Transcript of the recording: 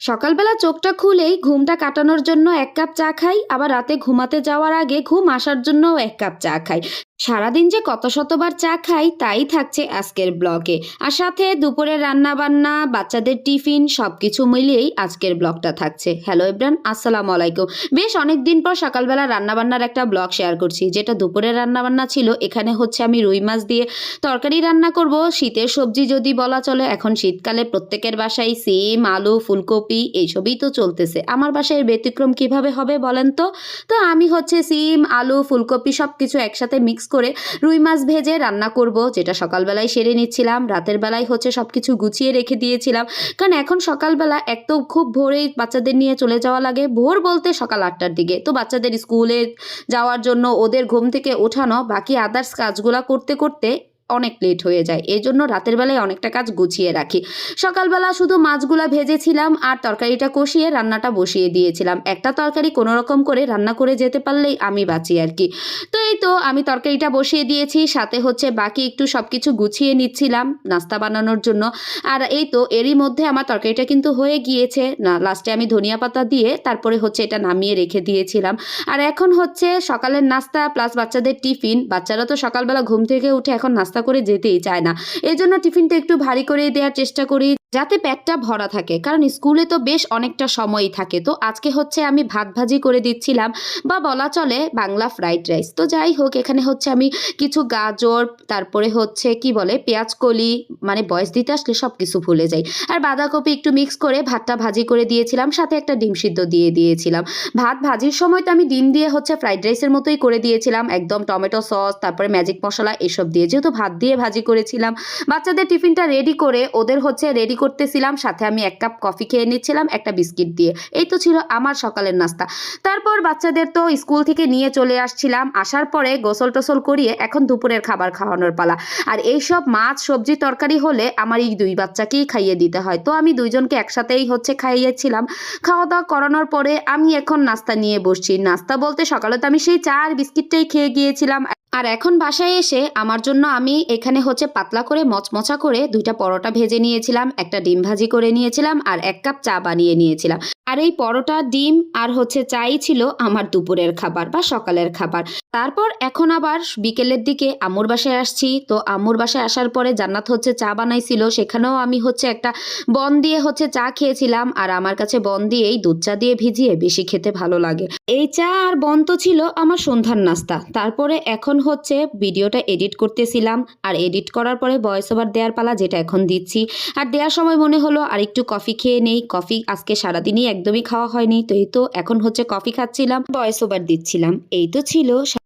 সকালবেলা চোখটা খুলেই ঘুমটা কাটানোর জন্য এক কাপ চা খাই, আবার রাতে ঘুমাতে যাওয়ার আগে ঘুম আসার জন্যও এক কাপ চা খাই। সারাদিন যে কত শতবার চা খাই, তাই থাকছে আজকের ব্লগে। আর সাথে দুপুরে রান্না বান্না বাচ্চাদের টিফিন সব কিছু মিলিয়েই আজকের ব্লগটা থাকছে। হ্যালো ইব্রান আসসালামু আলাইকুম। বেশ অনেক দিন পর সকালবেলা রান্নাবান্নার একটা ব্লগ শেয়ার করছি, যেটা দুপুরের রান্নাবান্না ছিল। এখানে হচ্ছে আমি রুই মাছ দিয়ে তরকারি রান্না করব। শীতের সবজি যদি বলা চলে, এখন শীতকালে প্রত্যেকের বাসায় সিম, আলু, ফুলকপি, এইসবই তো চলতেছে। আমার বাসায় ব্যতিক্রম কীভাবে হবে বলেন তো? তো আমি হচ্ছে সিম, আলু, ফুলকপি সব কিছু একসাথে মিক্স করে রুই মাছ ভেজে রান্না করব, যেটা সকালবেলায় সেরে নিচ্ছিলাম। রাতের বেলায় হচ্ছে সব কিছু গুছিয়ে রেখে দিয়েছিলাম। কারণ এখন সকালবেলা এক তো খুব ভোরেই বাচ্চাদের নিয়ে চলে যাওয়া লাগে, ভোর বলতে সকাল আটটার দিকে। তো বাচ্চাদের স্কুলে যাওয়ার জন্য ওদের ঘুম থেকে ওঠানো, বাকি আদার্স কাজগুলা করতে করতে অনেক লেট হয়ে যায়। এই জন্য রাতের বেলায় অনেকটা কাজ গুছিয়ে রাখি। সকালবেলা শুধু মাছগুলা ভেজেছিলাম আর তরকারিটা কষিয়ে রান্নাটা বসিয়ে দিয়েছিলাম। একটা তরকারি কোনো রকম করে রান্না করে যেতে পারলেই আমি বাঁচি আর কি। তো এই তো আমি তরকারিটা বসিয়ে দিয়েছি, সাথে হচ্ছে বাকি একটু সব কিছু গুছিয়ে নিচ্ছিলাম নাস্তা বানানোর জন্য। আর এই তো এরই মধ্যে আমার তরকারিটা কিন্তু হয়ে গিয়েছে। না লাস্টে আমি ধনিয়া পাতা দিয়ে তারপরে হচ্ছে এটা নামিয়ে রেখে দিয়েছিলাম। আর এখন হচ্ছে সকালের নাস্তা প্লাস বাচ্চাদের টিফিন। বাচ্চারা তো সকালবেলা ঘুম থেকে উঠে এখন নাস্তা করে যেতেই চায় না। এজন্য টিফিনটা একটু ভারী করে দেওয়ার চেষ্টা করি। যাতে পেটটা ভরা থাকে। কারণ স্কুলে তো বেশ অনেকটা সময়ই থাকে। তো আজকে হচ্ছে আমি ভাত ভাজি করে দিচ্ছিলাম। বা বলা চলে বাংলা ফ্রাইড রাইস। তো যাই হোক, এখানে হচ্ছে আমি কিছু গাজর, তারপরে হচ্ছে কি বলে পেঁয়াজ কলি মানে বয়স দিতে আসলে সব কিছু ভুলে যাই। আর বাঁধাকপি একটু মিক্স করে ভাতটা ভাজি করে দিয়েছিলাম। সাথে একটা ডিম সিদ্ধ দিয়ে দিয়েছিলাম। ভাত ভাজির সময় তো আমি ডিম দিয়ে হচ্ছে ফ্রাইড রাইসের মতোই করে দিয়েছিলাম। একদম টমেটো সস, তারপরে ম্যাজিক মশলা এসব দিয়ে। যেহেতু ভাত দিয়ে ভাজি করেছিলাম। বাচ্চাদের টিফিনটা রেডি করে ওদের হচ্ছে রেডি করতেছিলাম, সাথে আমি এক কাপ কফি খেয়ে নিচ্ছিলাম, একটা বিস্কিট দিয়ে। এই তো ছিল আমার সকালের নাস্তা। তারপর বাচ্চাদের তো স্কুল থেকে নিয়ে চলে আসছিলাম। আসার পরে গোসল টোসল করিয়ে এখন দুপুরের খাবার খাওয়ানোর পালা। আর এই সব মাছ, সবজি, তরকারি হলে আমার এই দুই বাচ্চাকেই খাইয়ে দিতে হয়। তো আমি দুইজনকে একসাথেই হচ্ছে খাইয়েছিলাম। খাওয়া দাওয়া করানোর পরে আমি এখন নাস্তা নিয়ে বসছি। নাস্তা বলতে সকালে তো আমি সেই চা আর বিস্কিটটাই খেয়ে গিয়েছিলাম। আর এখন বাসায় এসে আমার জন্য আমি এখানে হচ্ছে পাতলা করে মচমচা করে দুইটা পরোটা ভেজে নিয়েছিলাম, একটা ডিম ভাজি করে নিয়েছিলাম আর এক কাপ চা বানিয়ে নিয়েছিলাম। আর এই পরোটা, ডিম আর হচ্ছে চাই ছিল আমার দুপুরের খাবার বা সকালের খাবার। তারপর এখন আবার বিকেলের দিকে আম্মুর বাসায় আসছি। তো আম্মুর বাসায় আসার পরে জান্নাত হচ্ছে চা বানাইছিল। সেখানেও আমি হচ্ছে একটা বন দিয়ে হচ্ছে চা খেয়েছিলাম। আর আমার কাছে বন দিয়েই দুধ চা দিয়ে ভিজিয়ে বেশি খেতে ভালো লাগে। এই চা আর বন তো ছিল আমার সন্ধ্যার নাস্তা। তারপরে এখন হচ্ছে ভিডিওটা এডিট করতেছিলাম। আর এডিট করার পরে ভয়েস ওভার দেওয়ার পালা যেটা এখন দিচ্ছি। আর দেওয়ার সময় মনে হলো আর একটু কফি খেয়ে নেই। কফি আজকে সারাদিনই একদমই খাওয়া হয়নি। তো এই তো এখন হচ্ছে কফি খাচ্ছিলাম ভয়েস ওভার দিচ্ছিলাম। এই তো ছিল